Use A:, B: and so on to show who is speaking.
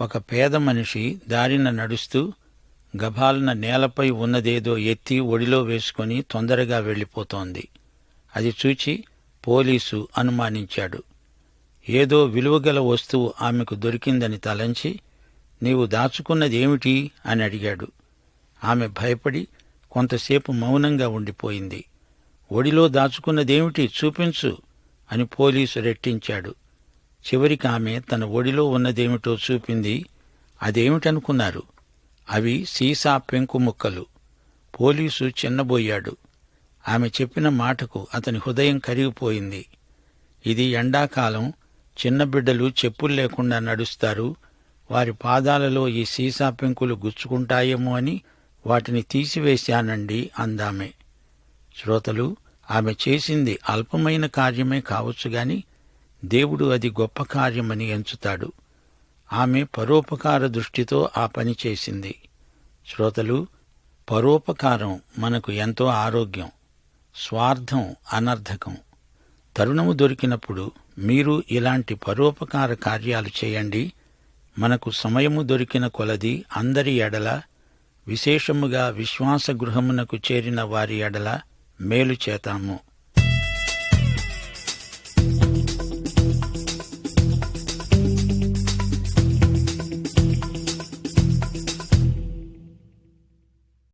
A: ఒక పేద మనిషి దారిన నడుస్తూ గభాలన నేలపై ఉన్నదేదో ఎత్తి ఒడిలో వేసుకొని తొందరగా వెళ్ళిపోతోంది. అది చూచి పోలీసు అనుమానించాడు. ఏదో విలువగల వస్తువు ఆమెకు దొరికిందని తలంచి నీవు దాచుకున్నదేమిటి అని అడిగాడు. ఆమె భయపడి కొంతసేపు మౌనంగా ఉండిపోయింది. ఒడిలో దాచుకున్నదేమిటి? చూపించు అని పోలీసు రెట్టించాడు. చివరికి ఆమె తన ఒడిలో ఉన్నదేమిటో చూపింది. అదేమిటనుకున్నారు? అవి సీసా పెంకు ముక్కలు. పోలీసు చిన్నబోయాడు. ఆమె చెప్పిన మాటకు అతని హృదయం కరిగిపోయింది. ఇది ఎండాకాలం. చిన్న బిడ్డలు చెప్పులు లేకుండా నడుస్తారు. వారి పాదాలలో ఈ సీసా పెంకులు గుచ్చుకుంటాయేమో అని వాటిని తీసివేశానండి అందామె. శ్రోతలు ఆమె చేసింది అల్పమైన కార్యమే కావచ్చు గాని దేవుడు అది గొప్ప కార్యమని ఎంచుతాడు. ఆమె పరోపకార దృష్టితో ఆ పని చేసింది. శ్రోతలు పరోపకారం మనకు ఎంతో ఆరోగ్యం స్వార్థం అనర్థకం. తరుణము దొరికినప్పుడు మీరు ఇలాంటి పరోపకార కార్యాలు చేయండి. మనకు సమయము దొరికిన కొలది అందరి ఎడల విశేషముగా విశ్వాస గృహమునకు చేరిన వారి ఎడల మేలు చేతాము.